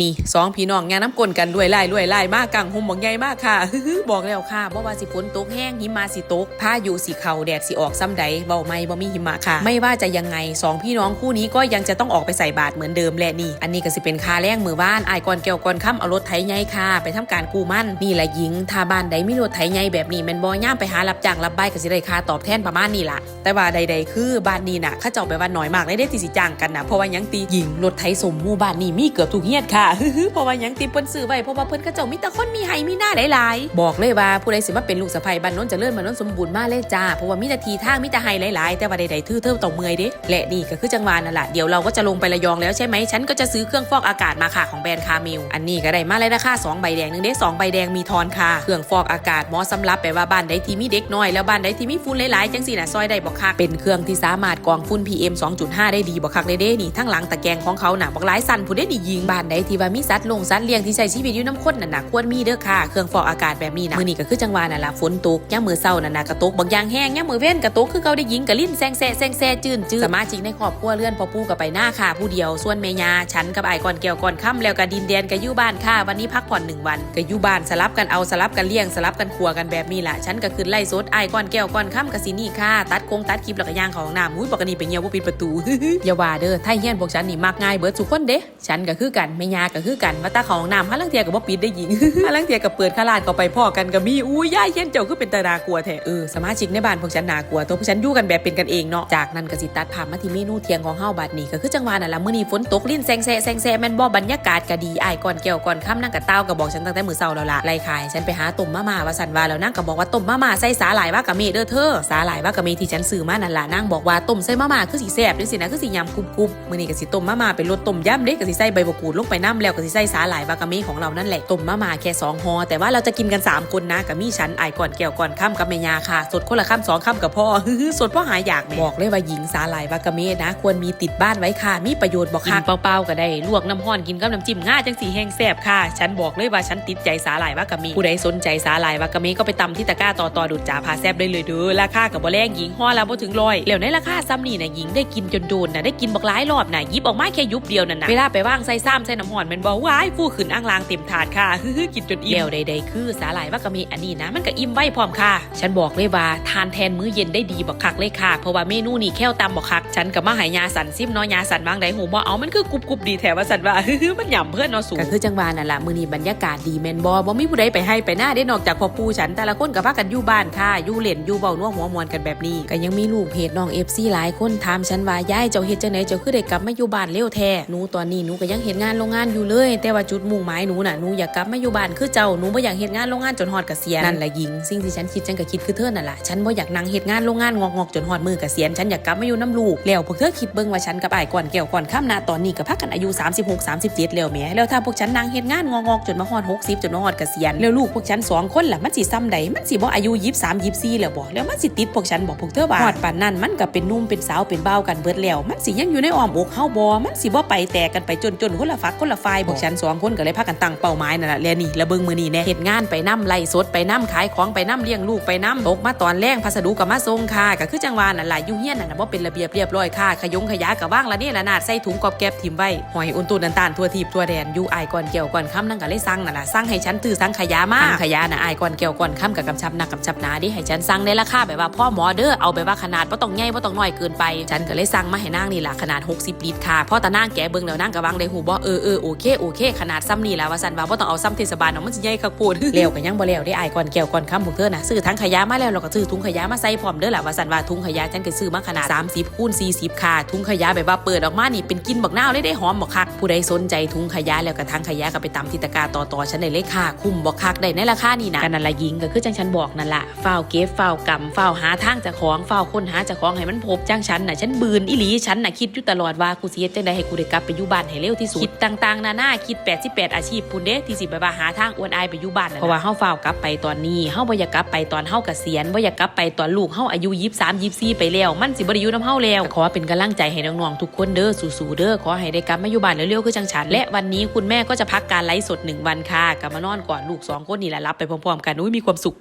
นี่สองพี่น้องงานน้ำกลนกันรวยไล่รวยไล่มากกังหุมบอกใหญ่มากค่ะบอกแล้วค่ะบ่ว่าสิฝนตกแห้งหิมะสิตกพายุสิเข่าแดดสิออกซ้ำใดเบาไม่บ่มีหิมะค่ะ ไม่ว่าจะยังไงสองพี่น้องคู่นี้ก็ยังจะต้องออกไปใส่บาตรเหมือนเดิมแหละนี่ อันนี้ก็สิเป็นคาแรงมือบ้านอายก่อนเกี่ยวก่อนค่ำเอารถไถใหญ่ค่ะ ไปทำการกู้มั่นนี่แหละหญิงถ้าบ้านใดไมีรถไถใหญ่แบบนี้แมนบ่ย่ามไปหารับจ้างรับใบก็สิได้ค่าตอบแทนประมาณนี้ล่ะ แต่ว่าใด ๆ คือบ้านนี้น่ะข้าเจ้าไปว่าน้อยมากเลยได้ที่สิจ้างกันนะเพราะว่ายังตีหญิงรถไถสมมู่บ้านนี่มีเกือบทุกเฮียดค่ะเพราะว่ายังตีเปิ้นซื้อไว้เพราะว่าเพิ่นเข้าเจ้ามีแต่คนมีไห้มีหน้าหลายๆ บอกเลยว่าผู้ใดสิมาเป็นลูกสะใภ้บ้านน้นเจริญบ้านโน้นสมบูรณ์มากเลยจ้าเพราะว่ามีแต่ทีท่ามีแต่ไห้หลายๆ แต่ว่าใดๆทื่อเทิมต่อเมื่อยเด้และนี่ก็คือจังหวะนั่นแหละเดี๋ยวเราก็จะลงไประยองแล้วใช่ไหมฉันก็จะซื้อเครื่องฟอกอากาศมาค่ะของแบรนด์คาเมลอันนี้ก็ได้มาเลยนะคะสองใบแดงหนึ่งเด้สองใบแดงมีทอนค่ะเครื่องฟอกอากาศหมาะสำหรับแปลว่าบ้านใดที่มีเด็กน้อยแล้วบ้านใดที่มีฝุ่นหลายๆจังสี่น่ะซอยได้บอกค่ะเป็นเครื่องที่สามารถกรองฝุ่น PM 2.5 ได้ดีบอกคักเลยเด้นี่ทั้งหลังตะแกรงของเขาน่ะบอกหลายสั่นผู้ได้ดียิงบ้านใดทที่ว่ามีสัตว์ลงสัตว์เลี้ยงที่ใช้ชีวิตอยู่น้ำข้นน่ะนะควรมีเด้อค่ะ เครื่องฟอกอากาศแบบนี้นะมื้อนี้ก็คือจังหวะนั่นล่ะฝนตกย่ามมือเศร้านั่นนะกระตกบางอย่างแห้งย่ามมือเว้นกระตกคือเขาได้ยิงกระลิ้นแซงแซ่แซงแซ่จื้นจื้นสมาชิกในครอบครัวเลื่อนพอปู่กับไปหน้าค่ะ ผู้เดียวส่วนเมยาฉันกับไอ้ก่อนเกี่ยวก่อนค่ำแล้วก็ดินแดนก็อยู่บ้านค่ะวันนี้พักผ่อนหนึ่งวันก็อยู่บ้านสลับกันเอาสลับกันเลี้ยงสลับกันครัวกันแบบนี้ล่ะฉันก็ขึ้นไล่สดไอ้ก่อนแก้วก่อนค่ำกับสินี่ค่ะตัดคงตัดคลิปแล้วก็ย่างของน้ำมุ้ยบอกกันนี่ไปเงียวว่าปิดประตูอย่าว่าเด้อไทยเฮียนพวกฉันนี่มักง่ายเบิดสุกคนเด้ฉันก็คือกันแม่ยาาก็คือกันว่าตาของน้ำฮัลังเทียกับว่าปิดได้หญิงฮัลังเทียกับเปิดขลาดก็ไปพ่อกันก็มีอู้ย่าเฮียนเจ้าคือเป็นตาดากลัวแท้เออสมาชิกในบ้านพวกฉันนากลัวตัวพวกฉันอยู่กันแบบเป็นกันเองเนาะจากนั้นก็สิตัดภาพมาที่เมนูเทียงของเฮาบัดนี้ก็คือจังหวะนั่นละมื้อนี้ฝนตกลิ้นแซงแซ่แซงแซ่แม่นบ่บรรยากาศก็ดีอ้ายก่อนแก้วก่อนค่ำนั่งกับเต้าก็บอกฉันตั้งแต่มื้อเช้าแล้วล่ะไล่ขายฉันไปหาต้มมาม่าว่าสันว่าแล้วนั่งก็บอกว่าต้มมาม่าใส่สาหร่ายว่ากะเมเด้อเธอสาหร่ายว่ากะเมที่ฉันซื้อมานั่นล่ะนั่งบอกว่าต้มใส่มาม่าคือสิแซ่บด้วยสินะคือสิยำกรุบๆมื้อนี้ก็สิต้มมาม่าเป็นรสต้มยำเด้ก็สิใส่ใบมะกรูดลงไปน้ำแล้วก็สิใส่สาหร่ายวากะเมของเรานั่นแหละต้มมามาแค่สองห่อแต่ว่าเราจะกินกันสามคนนะกับมี่ฉันไอก่อนแก้วก่อนค่ำกับแม่ยาค่ะ สดคนละค่ำสองค่ำกับพ่อสดพ่อหายอยากบอกเลยว่าหญิงสาหร่ายวากะเมนะ ควรมีติดบ้านไว้ค่ะ มีประโยชน์บอกค่ะเปล่าๆก็ได้ลวกน้ำห้อนกินกับน้ำจิ้มง่าจังสีแห้งแซ่บค่ะ ฉันบอกเลยว่าฉันติดใจสาหร่ายวากะเมผู้ใดสนใจสาหร่ายวากะเมก็ไปตำที่ตะกร้าต่อต่อดุดจ่าพาแซ่บได้เลยเด้อราคากับบ่แรงหญิงห่อละบ่ถึงร้อยแล้วในราคาซ้ำนี่นะหญิงได้กินจนโดนนะได้กินบักหลายรอบนะยิบออกมาแค่ยุบเดียวนั่นนะเวลาไปว่างใส่ซ้ำใส่น้ำห้อนแมันบอกว้ายฟูขึ้นอ่างลางเต็มถาดค่ะกินจนอิ่มแล้วใดๆคือสาหร่ายวากะเมอันนี้นะ มันก็อิ่มไว้พร้อมค่ะ ฉันบอกเลยว่าทานแทนมื้อเย็นได้ดีบักคักเลยค่ะ เพราะว่าเมนูนี้แค่วตำบักคัก ฉันกับมาหายาสันซิมเนาะยาสันบางไดหูบ่เอามันคือกรุบกรุบดีแถวว่าสันว่ามันหย่ำเพื่อนเนาะสูก็คือจังหวะนั่นล่ะมื้อนี้บรรยากาศดีแม่นบ่บ่มีผู้ใดไปให้ไปหน้าได้นอกจากพ่อปู่ฉันแต่ละคนก็พากันอยู่บ้านค่ะอยู่เล่นอยู่เบานัวหัวมวนกันแบบนี้ก็ยังมีลูกเพจน้อง FC หลายคนถามฉันว่ายายเจ้าเฮ็ดจังไดเจ้าคือได้กลับมาอยู่บ้านเร็วแท้หนูตอนนี้หนูก็ยังเฮ็ดงานโรงงานอยู่เลย แต่ว่าจุดมุ่งหมายหนูน่ะหนูอยากกลับมาอยู่บ้านคือเจ้าหนูบ่อยากเฮ็ดงานโรงงานจนฮอดเกษียณนั่นแหละหญิงสิ่งที่ฉันคิดฉันก็คิดคือเธอนั่นล่ะฉันบ่อยากนั่งเฮ็ดงานโรงงานงอกๆจนฮอดมือเกษียณฉันอยากกลับมาอยู่น้ำลูกแล้วพวกเธอคิดเบิ่งว่าฉันกับไอ้ก่อนแก้วก่อนค่ำนาตอนนี้ก็พักกันอายุ 36 37แล้วแหมแล้วถ้าพวกฉันนั่งเฮ็ดงานงอกๆจนมาฮอด60จนมาฮอดเกษียณแล้วลูกพวกฉันสองคนล่ะมันสิซ้ำใดมันสิบ่อายุ23 24แล้วบ่แล้วมันสิติดพวกฉันบอกพวกเธอว่าฮอดปานนั้นมันก็เป็นนุ่มเป็นสาวเป็นบ่ากันเบิดแล้วมันสิยังอยู่ในอ้อมอกเฮาบ่มันสิบ่ไปแตกกันไปจนจนคนละฝักคนละฝ่ายพวกฉันสองคนก็เลยพากันตั้งเป้าหมายนั่นแหละแล้วนี่แล้วเบิงมือนี้แน่เฮ็ดงานไปนํไล่สดไปนํขายของไปนํเลี้ยงลูกไปนํตกมาตอนแรงพัสดุก็มาส่งค่ะก็คือจังหวะนั่นแหละยู่งเฮี้ยนนั่นนะบ่าเป็นระเบียบเรียบร้อยค่ะขยงขยะก็ว่างละนี่ละนาดใส่ถุงกอบแก็บทิมไว้หอยอุ่นตุนนันตาลทั่วทิพย์ทั่วแดนยู่อก่อนเกี่ยวก่อนค่ำนั่นก็เลยสั่งนั่นแหละสั่งให้ฉันถือสั่งขยะมากขยะน่ะอก่อนเกี่ยวก่อนค่ำกับกำชับหนักกำชับหนาดิให้ฉันสั่งในราคาแบบว่าพ่อหมอเด้อเอาแบบว่าขนาดบ่ต้องใหญ่บ่ต้องน้อยเกินไป ฉันก็เลยสั่งมาให้นางนี่ล่ะขนาด 60 ลิตรค่ะพ่อตานางแกเบิ่งแล้วนางก็วางได้หูบ่เออเออโอเคโอเค ขนาดซ้ำนี่ล่ะว่าซั่นว่าบ่ต้องเอาซ้ำเทศบาลเนาะมันสิใหญ่คักโพดแล้วก็ยังบ่แล้วได้อายก่อนเกี่ยวก่อนค่ำพวกเธอน่ะซื้อทั้งขยะมาแล้วเราก็ซื้อถุงขยะมาใส่พร้อมเด้อล่ะว่าซั่นว่าถุงขยะฉันก็ซื้อมาขนาด 30คูณ40ค่ะถุงขยะแบบว่าเปิดออกมานี่เป็นกลินบักนาวเลยได้หอมบักคักผู้ใดสนใจถุงขยะแล้วก็ทั้งขยะก็ไปตามที่ตะกร้าต่อๆฉันได้เลยค่ะ คุ้มบักคักได้ในราคานี่นะกันนั่นละยิงก็คือจังฉันบอกนั่นล่ะฝ้าวเก็บฝ้าวกำฝ้าวหาทางเจ้าของฝ้าวค้นหาเจ้าของให้มันพบจังฉันน่ะฉันบืนอีหลีฉันน่ะคิดอยู่ตลอดว่ากูสิเฮ็ดจังไดให้กูได้กลับไปอยู่บ้านให้เร็วที่สุดคิดต่างๆนาหน้าคิด 88 อาชีพพุ่นเด้ที่สิไปว่าหาทางอวนอายไปอยู่บ้านนั่นเพราะว่าเฮาฝ้าวกลับไปตอนนี้เฮาบ่อยากกลับไปตอนเฮาเกษียณบ่อยากกลับไปตอนลูกเฮาอายุ23 24ไปแล้ว มันสิบ่ได้อยู่นํเฮาแล้วขอเป็นกำลังใจให้น้องๆทุกคนเด้อสู้ๆเด้อขอให้ได้กลับมาอยู่บ้านเร็วๆคือจังฉันและวันนี้คุณแม่ก็จะพักการไลฟ์สดหนึ่งวันค่ะกลับมานอนก่อนลูกสองคนนี่แหละรับไปพร้อมๆกันอุ้ยมีความสุข